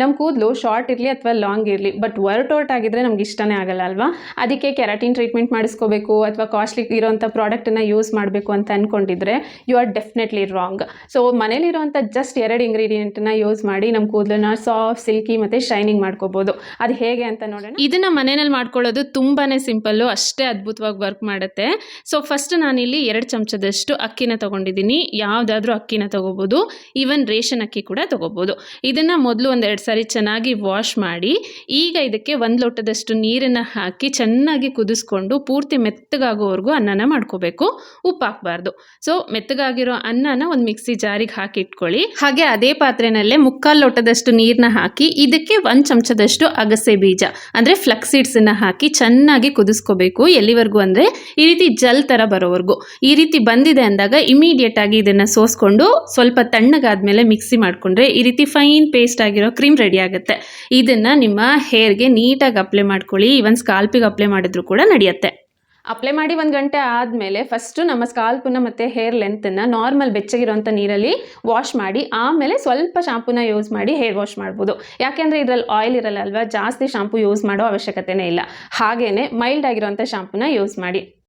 ನಮ್ಮ ಕೂದಲು ಶಾರ್ಟ್ ಇರಲಿ ಅಥವಾ ಲಾಂಗ್ ಇರಲಿ ಬಟ್ ವರ್ಟೌಟ್ ಆಗಿದ್ರೆ ನಮ್ಗೆ ಇಷ್ಟನೇ ಆಗಲ್ಲ ಅಲ್ವಾ? ಅದಕ್ಕೆ ಕೆರಾಟಿನ್ ಟ್ರೀಟ್ಮೆಂಟ್ ಮಾಡಿಸ್ಕೋಬೇಕು ಅಥವಾ ಕಾಸ್ಟ್ಲಿ ಇರೋಂಥ ಪ್ರಾಡಕ್ಟನ್ನು ಯೂಸ್ ಮಾಡಬೇಕು ಅಂತ ಅಂದ್ಕೊಂಡಿದ್ರೆ you are definitely wrong so ಮನೇಲಿರುವಂಥ just ಎರಡು ಇಂಗ್ರೀಡಿಯೆಂಟನ್ನ ಯೂಸ್ ಮಾಡಿ ನಮ್ಮ ಕೂದಲನ್ನ ಸಾಫ್ಟ್ ಸಿಲ್ಕಿ ಮತ್ತು ಶೈನಿಂಗ್ ಮಾಡ್ಕೋಬೋದು. ಅದು ಹೇಗೆ ಅಂತ ನೋಡೋಣ. ಇದನ್ನು ಮನೆಯಲ್ಲಿ ಮಾಡ್ಕೊಳ್ಳೋದು ತುಂಬಾ ಸಿಂಪಲ್ಲು ಅಷ್ಟೇ ಅದ್ಭುತವಾಗಿ ವರ್ಕ್ ಮಾಡುತ್ತೆ. ಸೊ ಫಸ್ಟ್ ನಾನಿಲ್ಲಿ ಎರಡು ಚಮಚದಷ್ಟು ಅಕ್ಕಿನ ತೊಗೊಂಡಿದ್ದೀನಿ. ಯಾವುದಾದ್ರೂ ಅಕ್ಕಿನ ತೊಗೋಬೋದು. ಈವನ್ ರೇಷನ್ ಅಕ್ಕಿ ಕೂಡ ತೊಗೋಬೋದು. ಇದನ್ನು ಮೊದಲು ಒಂದು ಎರಡು ಸಾರಿ ಚೆನ್ನಾಗಿ ವಾಶ್ ಮಾಡಿ ಈಗ ಇದಕ್ಕೆ ಒಂದು ಲೋಟದಷ್ಟು ನೀರನ್ನು ಹಾಕಿ ಚೆನ್ನಾಗಿ ಕುದಿಸ್ಕೊಂಡು ಪೂರ್ತಿ ಮೆತ್ತಗಾಗೋವರೆಗೂ ಅನ್ನನ ಮಾಡ್ಕೋಬೇಕು. ಉಪ್ಪು ಹಾಕಬಾರ್ದು ಸೊ ಮೆತ್ತಗಾಗಿರೋ ಅನ್ನನ ಒಂದು ಮಿಕ್ಸಿ ಜಾರಿಗೆ ಹಾಕಿ ಇಟ್ಕೊಳ್ಳಿ. ಹಾಗೆ ಅದೇ ಪಾತ್ರೆನಲ್ಲೇ ಮುಕ್ಕಾಲು ಲೋಟದಷ್ಟು ನೀರನ್ನ ಹಾಕಿ ಇದಕ್ಕೆ ಒಂದು ಚಮಚದಷ್ಟು ಅಗಸೆ ಬೀಜ, ಅಂದರೆ ಫ್ಲಕ್ಸೀಡ್ಸನ್ನು ಹಾಕಿ ಚೆನ್ನಾಗಿ ಕುದಿಸ್ಕೋಬೇಕು ಎಲ್ಲಿವರೆಗೂ ಅಂದರೆ ಈ ರೀತಿ ಜಲ್ ಥರ ಬರೋವರೆಗೂ. ಈ ರೀತಿ ಬಂದಿದೆ ಅಂದಾಗ ಇಮಿಡಿಯೇಟ್ ಆಗಿ ಇದನ್ನು ಸೋಸ್ಕೊಂಡು ಸ್ವಲ್ಪ ತಣ್ಣಗಾದ್ಮೇಲೆ ಮಿಕ್ಸಿ ಮಾಡಿಕೊಂಡ್ರೆ ಈ ರೀತಿ ಫೈನ್ ಪೇಸ್ಟ್ ಆಗಿರೋ ಕ್ರೀಮ್ ರೆಡಿ ಆಗುತ್ತೆ. ಇದನ್ನು ನಿಮ್ಮ ಹೇರ್ಗೆ ನೀಟಾಗಿ ಅಪ್ಲೈ ಮಾಡ್ಕೊಳ್ಳಿ. ಈವನ್ ಸ್ಕಾಲ್ಪಿಗೆ ಅಪ್ಲೈ ಮಾಡಿದ್ರು ಕೂಡ ನಡೆಯುತ್ತೆ. ಅಪ್ಲೈ ಮಾಡಿ ಒಂದು ಗಂಟೆ ಆದಮೇಲೆ ಫಸ್ಟು ನಮ್ಮ ಸ್ಕಾಲ್ಪನ್ನ ಮತ್ತು ಹೇರ್ ಲೆಂತನ್ನು ನಾರ್ಮಲ್ ಬೆಚ್ಚಗಿರೋಂಥ ನೀರಲ್ಲಿ ವಾಶ್ ಮಾಡಿ, ಆಮೇಲೆ ಸ್ವಲ್ಪ ಶಾಂಪೂನ ಯೂಸ್ ಮಾಡಿ ಹೇರ್ ವಾಶ್ ಮಾಡ್ಬೋದು. ಯಾಕೆಂದರೆ ಇದರಲ್ಲಿ ಆಯಿಲ್ ಇರಲ್ಲ ಅಲ್ವಾ? ಜಾಸ್ತಿ ಶಾಂಪೂ ಯೂಸ್ ಮಾಡೋ ಅವಶ್ಯಕತೆನೇ ಇಲ್ಲ. ಹಾಗೆಯೇ ಮೈಲ್ಡ್ ಆಗಿರೋಂಥ ಶಾಂಪೂನ ಯೂಸ್ ಮಾಡಿ.